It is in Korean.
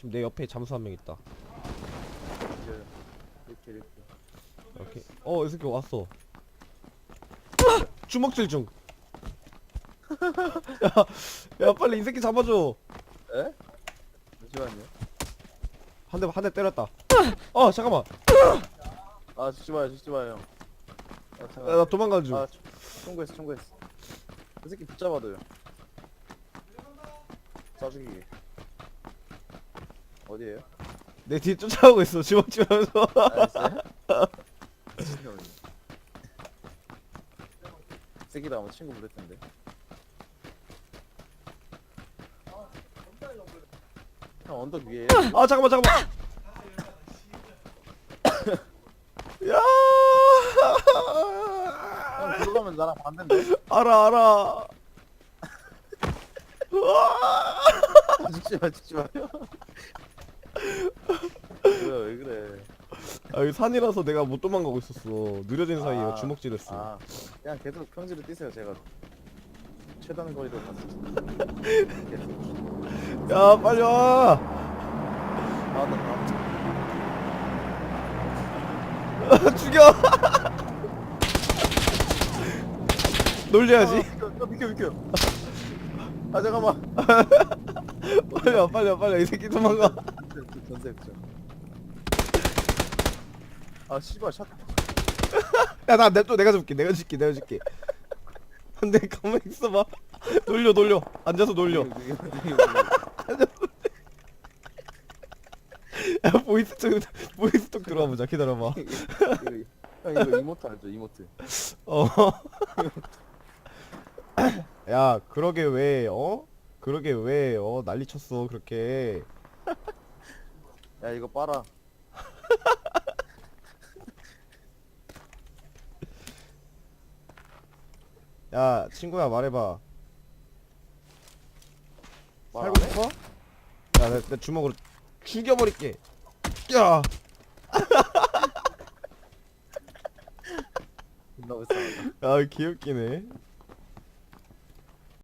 지금 내 옆에 잠수 한 명 있다. 이제 이렇게 이렇게 오케이. 어, 이 새끼 왔어. 주먹질 중. 야, 야, 빨리 이 새끼 잡아줘. 에? 잠시만요 한 대, 한 대 때렸다. 어, 잠깐만. 아 죽지 마요 죽지 마요 아 야, 잠깐 나 도망가는 중. 아 총- 총구했어 총구했어 그 새끼 붙잡아둬요 쏴 죽이게 어디에요? 내 뒤에 쫓아오고 있어. 주먹질하면서. 알았어요? 이 새끼도 아마 친구 부를 텐데 형 언덕 위에 아, 잠깐만, 잠깐만. 야! 형 들어가면 나랑 반대인데 알아, 알아. 아, 죽지 마 죽지 마요 뭐야 왜 그래 아, 여기 산이라서 내가 못 도망가고 있었어. 느려진 사이에 아, 주먹질했어. 아 그냥 계속 평지로 뛰세요 제가 최단 거리로 갔어 야, 빨리 와. 나왔다 나왔다 죽여. 놀려야지. 아, 비켜 비켜 아 잠깐만 빨리 와, 빨리 와, 빨리 와. 이 새끼 도망가. 전세 액션 아 씨발 샷 야, 나 냅둬. 내가 줄게. 내가 줄게. 내가 줄게. 근데 가만히 있어봐. 돌려, 돌려. 앉아서 돌려. 야, 보이스 톡, 보이스 톡 들어와 보자. 기다려봐. 형 이거 이모트 알죠 이모트 어. 야, 그러게 왜, 어? 그러게 왜, 어? 난리 쳤어, 그렇게. 야 이거 빨아 야, 친구야, 말해봐. 말 살고 안 해? 싶어? 야, 내, 내 주먹으로 죽여버릴게. 야! 존나 불쌍하다 아, 귀엽기네.